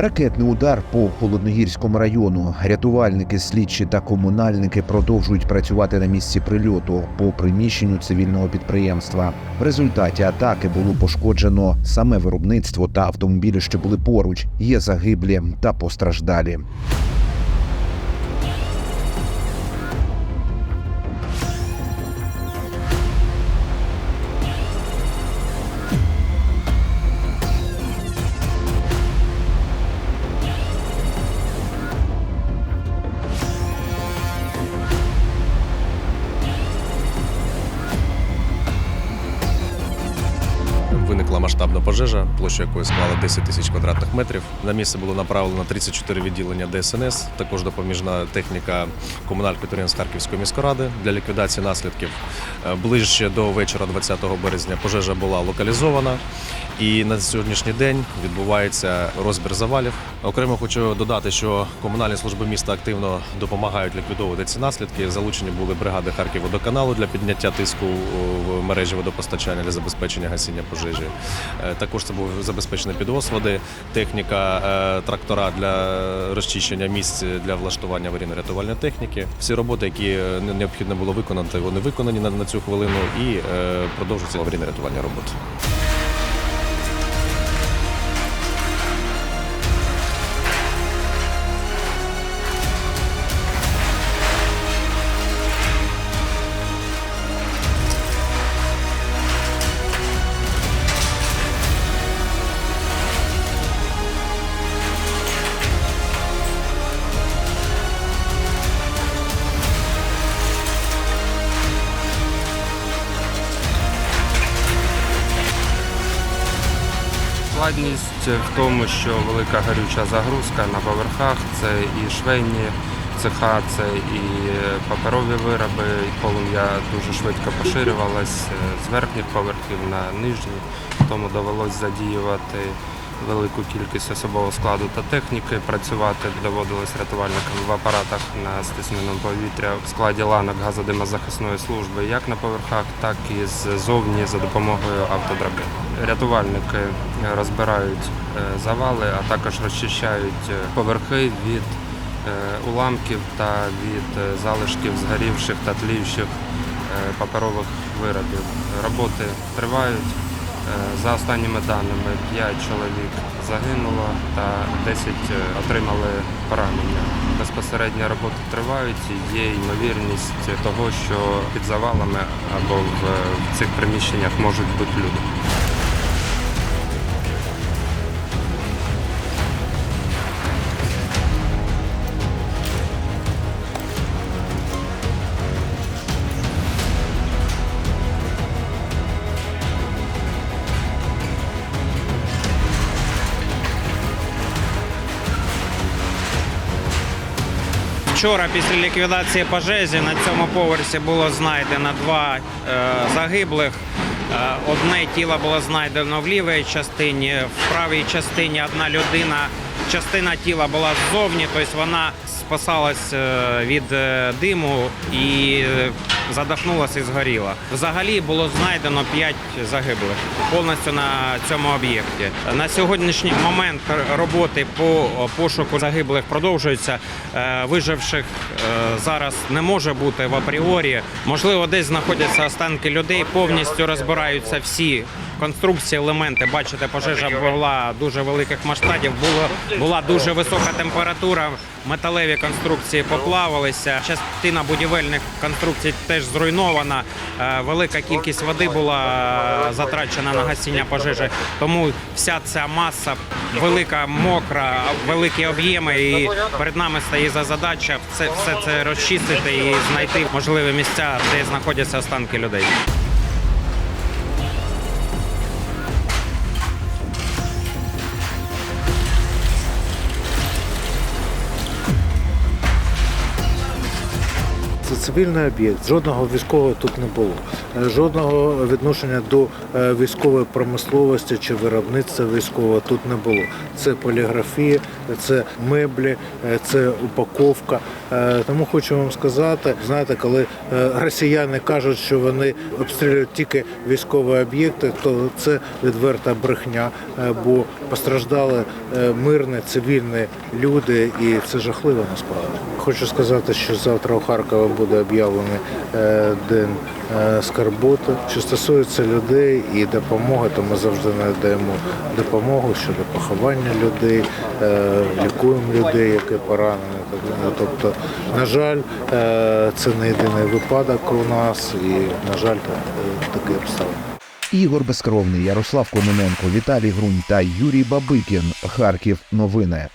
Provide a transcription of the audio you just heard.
Ракетний удар по холодногірському району. Рятувальники, слідчі та комунальники продовжують працювати на місці прильоту по приміщенню цивільного підприємства. В результаті атаки було пошкоджено саме виробництво та автомобілі, що були поруч. Є загиблі та постраждалі. Виникла масштабна пожежа, площа якої склала 10 тисяч квадратних метрів. На місце було направлено 34 відділення ДСНС, також допоміжна техніка комунальних підприємств Харківської міськради для ліквідації наслідків. Е, Ближче до вечора 20 березня пожежа була локалізована, і на сьогоднішній день відбувається розбір завалів. Окремо хочу додати, що комунальні служби міста активно допомагають ліквідовувати ці наслідки. Залучені були бригади Харківводоканалу для підняття тиску в мережі водопостачання для забезпечення гасіння пожежі. Е, Також це був забезпечений підвоз води, техніка, е, трактора для розчищення місць для влаштування аварійно-рятувальної техніки. Всі роботи, які необхідно було виконати, вони виконані на, на цю хвилину і е, продовжуються аварійно-рятувальні роботи. Складність в тому, що велика гарюча загрузка на поверхах це і швейні цеха, це і паперові вироби, і полум'я дуже швидко поширювалось е, з верхніх поверхів на нижні, тому довелось задіювати велику кількість особового складу та техніки. Працювати доводилось рятувальникам в апаратах на стисненому повітря в складі ланок газодимозахисної служби як на поверхах, так і ззовні за допомогою автодрабин. Рятувальники розбирають е, завали, а також розчищають е, поверхи від е, уламків та від залишків згорівших та тліючих е, паперових виробів. Роботи тривають. Е, За останніми даними, 5 чоловік загинуло та 10 отримали поранення. Безпосередньо роботи тривають є ймовірність того, що під завалами або в в цих приміщеннях можуть бути люди. Вчора після ліквідації пожежі на цьому поверсі було знайдено два е, загиблих. Е, Одне тіло було знайдено в лівій частині, в правій частині одна людина. Частина тіла була ззовні, тобто вона спасалась е, від диму і задохнулася і згоріла. Взагалі було знайдено 5 загиблих повністю на цьому об'єкті. На сьогоднішній момент роботи по пошуку загиблих продовжуються. Е, Виживших е, зараз не може бути в апріорі. Можливо, десь знаходяться останки людей. Повністю розбираються всі конструкції, елементи. Бачите, пожежа була дуже великих масштабів. Було була дуже висока температура. Металеві конструкції поплавилися. Частина будівельних конструкцій теж зруйнована. Е, Велика кількість води була е, затрачена на гасіння пожежі. Тому вся ця маса велика, мокра, великі об'єми. І перед нами стає за задача все це розчистити і знайти можливі місця, де знаходяться останки людей. Цивільний об'єкт. Жодного військового тут не було. Е, Жодного відношення до е, військової промисловості чи виробництва військового тут не було. Це поліграфія, це меблі, е, це упаковка. Тому хочу вам сказати, знаєте, коли росіяни кажуть, що вони обстрілюють тільки військові об'єкти, то це відверта брехня, бо постраждали мирні цивільні люди, і це жахливо насправді. Хочу сказати, що завтра у Харкові буде об'явлений е, день е, скарботи. Що стосується людей і допомоги, то ми завжди надаємо допомогу щодо поховання людей, е, лікуємо людей, які поранені. Тобто, на жаль, це не єдиний випадок у нас, і на жаль, так- такі обставини. Ігор Безкровний, Ярослав Кононенко, Віталій Грунь та Юрій Бабикін. Харків. Новини.